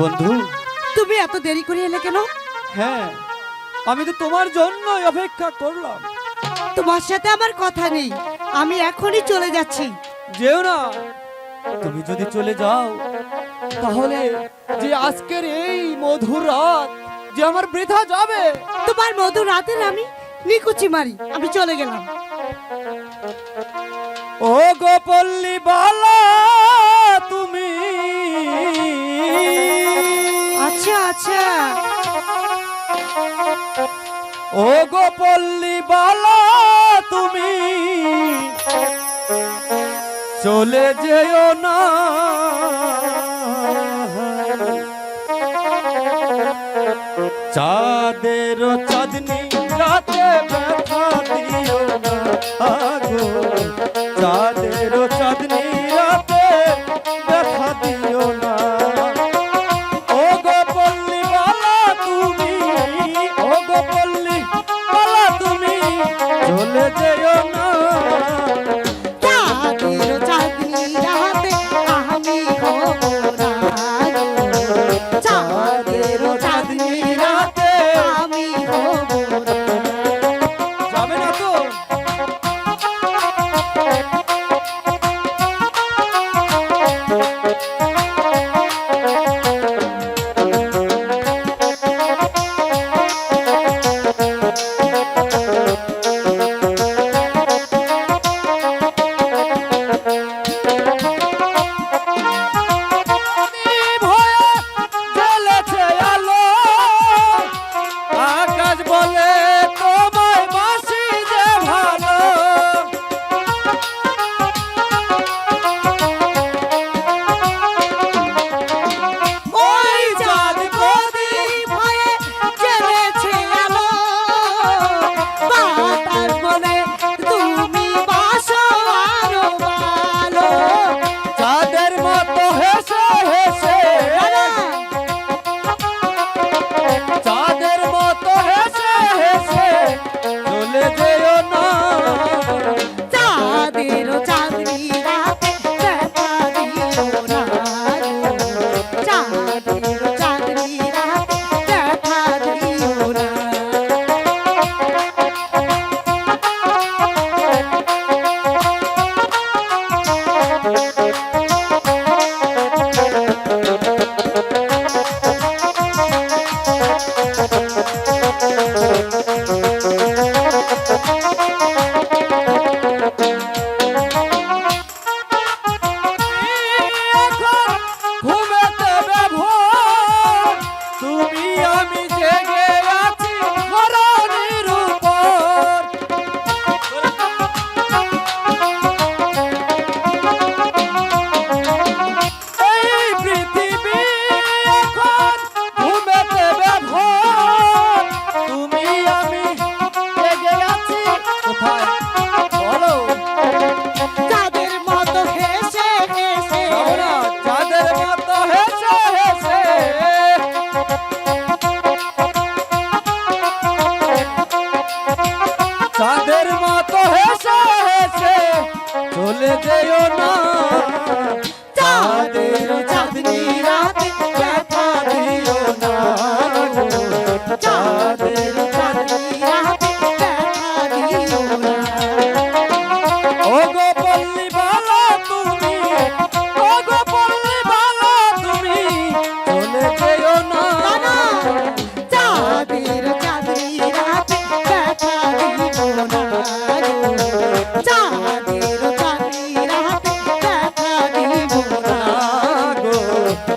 বন্ধু। তুমি এত দেরি করে এলে কেন? হ্যাঁ আমি তো তোমার জন্যই অপেক্ষা করলাম। তোমার সাথে আমার কথা নেই। আমি এখনই চলে যাচ্ছি। যেও না। তুমি যদি চলে যাও তাহলে যে আজকের এই মধুর রাত যে আমার বৃথা যাবে। তোমার মধু রাতের আমি নিকুচি মারি। আমি চলে গেলাম। ও গোপল্লী বালা আচ্ছা। ও গোপল্লী বালা, তুমি চলে যেও না। চাঁদের চাঁদনি রাতে ব্যথা দিও না। আগো চাঁদের যাবে যেও না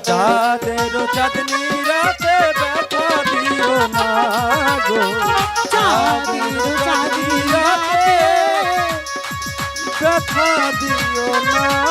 চাঁদের চাঁদনি রাতে ব্যথা দিও না গো। চাঁদের চাঁদনি রাতে ব্যথা দিও না